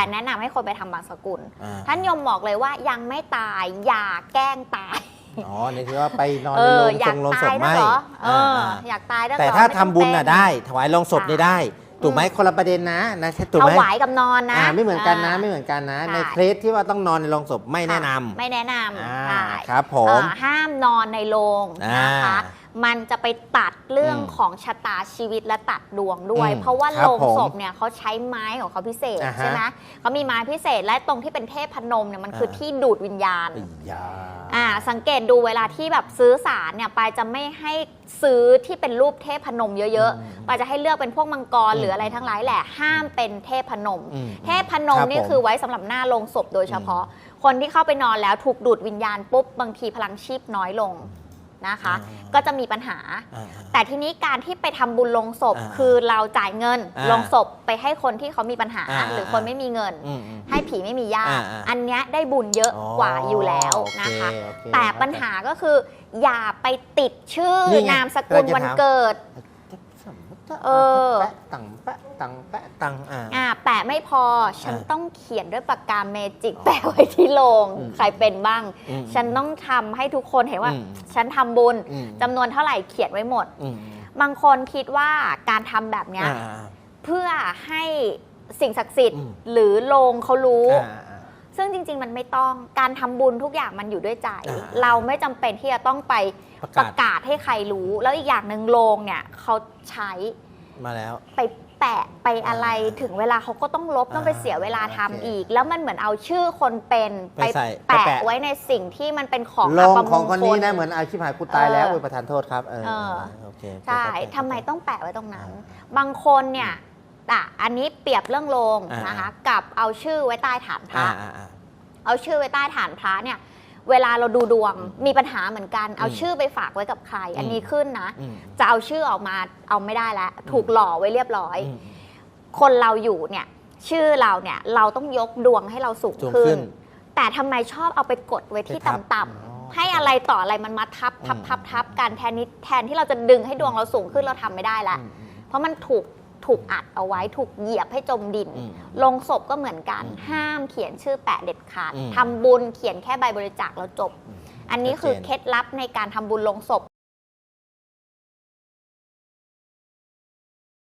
แต่แนะนำให้คนไปทำบางสกุล อ่า ท่านยมบอกเลยว่ายังไม่ตายอย่าแกล้งตาย อ๋อนี่คือว่าไปนอนเอในโรองอยากทรงโรงศตาพยไหมนะเหรอเอออ่าอยากตายนะเหรอแต่ถ้าม่ทำองบุญเป็น่ะได้ ถวายโรงศพค่ะนี่ได้ ถูกไหมอืมคนละประเด็นนะนะถูกถไหมวายกับนอนนะอ่าไม่เหมือนกันนะาไม่เหมือนกันนะ ใช่ ในเคสที่ว่าต้องนอนในโรงศพไม่แนะนำไม่แนะนอ่าำใช่ครับผม เอ่อห้ามนอนในโรงนะคะอ่ามันจะไปตัดเรื่องอืมของชะตาชีวิตและตัดดวงด้วยอืมเพราะว่าครับโรงผมศพเนี่ยเขาใช้ไม้ของเขาพิเศษอ่าฮะใช่ไหมเขามีไม้พิเศษและตรงที่เป็นเทพพนมเนี่ยมันคืออาที่ดูดวิญญาณอียาอ่าสังเกตดูเวลาที่แบบซื้อสารเนี่ยปายจะไม่ให้ซื้อที่เป็นรูปเทพนมเยอะอืมๆปายจะให้เลือกเป็นพวกมังกรอืมหรืออะไรทั้งหลายแหละห้ามเป็นเทพนมอืมเทพนมรับนี่ผมคือไว้สำหรับหน้าโลงศพโดยเฉพาะ คนที่เข้าไปนอนแล้วถูกดูดวิญญาณปุ๊บบางทีพลังชีพน้อยลง นะคะอ่าก็จะมีปัญหาอ่าแต่ทีนี้การที่ไปทำบุญลงศพอ่าคือเราจ่ายเงินอ่าลงศพไปให้คนที่เขามีปัญหาอ่าหรือคนไม่มีเงินอืมอืมให้ผีไม่มีญาติอ่าอ่าอันเนี้ยได้บุญเยอะกว่าอยู่แล้วโอเนะคะโอเคแต่ปัญหาก็คือ อย่าไปติดชื่อนี่ไงนามสกุลกำลังจะวันถามเกิดเออ พอ ฉันอ่าต้องเขียนด้วยปากกาเมจิกแปะไว้ที่โรงอืมใครเป็นบ้างอืมฉันต้องทำให้ทุกคนเห็นว่าอืมฉันทำบุญอืมจำนวนเท่าไหร่เขียนไว้หมดอืมบางคนคิดว่าการทำแบบเนี้ยอ่าอ่าเพื่อให้สิ่งศักดิ์สิทธิ์อืมหรือโรงเขารู้อ่าอ่าซึ่งจริง ๆ มันไม่ต้องการทำบุญทุกอย่างมันอยู่ด้วยใจอ่าเราไม่จำเป็นที่จะต้องไปประปกาศระกาศให้ใครรู้ แล้วอีกอย่างหนึ่งโรงเนี่ยเขาใช้ มาแล้ว ไปแปะไปอะไรอ่าถึงเวลาเขาก็ต้องลบต้องไปเสียเวลาทำโอเคอีก แล้วมันเหมือนเอาชื่อคนเป็นไปใส่ไปแปะแปะ ไว้ในสิ่งที่มันเป็นของลอังปมของงคนคนี้ลนะเหมือนอาชีพหายกูตายแล้วเอออุยประทานโทษครับเออเออ โอเคใช่เข้าใจทำไมต้องแปะไว้ตรงนั้น บางคนเนี่ยอะอันนี้เปรียบเรื่องโรงอ่านนะคะกับเอาชื่อไว้ใต้ฐานพระ อ่าอ่าอ่า เอาชื่อไว้ใต้ฐานพระเนี่ย เวลาเราดูดวงมีปัญหาเหมือนกัน เอาอืมชื่อไปฝากไว้กับใคร อันอืมนี้ขึ้นนะอืมจะเอาชื่อออกมาเอาไม่ได้แล้ว ถูกหล่อไว้เรียบร้อยอืมคนเราอยู่เนี่ย ชื่อเราเนี่ยเราต้องยกดวงให้เราสูงสูงขึ้ขึ้นนแต่ทำไมชอบเอาไปกดไว้ที่ไปทับต่ำอ๋อๆให้อะไรต่ออะไรมันมาทับทับอืมทับทับกันแทนนี้แทนที่เราจะดึงให้ดวงเราสูงขึ้นเราทำไม่ได้ละอืมอืมเพราะมันถูก ถูกอัดเอาไว้ถูกเหยียบให้จมดิน อืมลงศพก็เหมือนกัน อืมห้ามเขียนชื่อแปะเด็ดขาดอืมทำบุญเขียนแค่ใบบริจาคแล้วจบ อืมอันนี้คือชัดเจน เคล็ดลับในการทำบุญลงศพ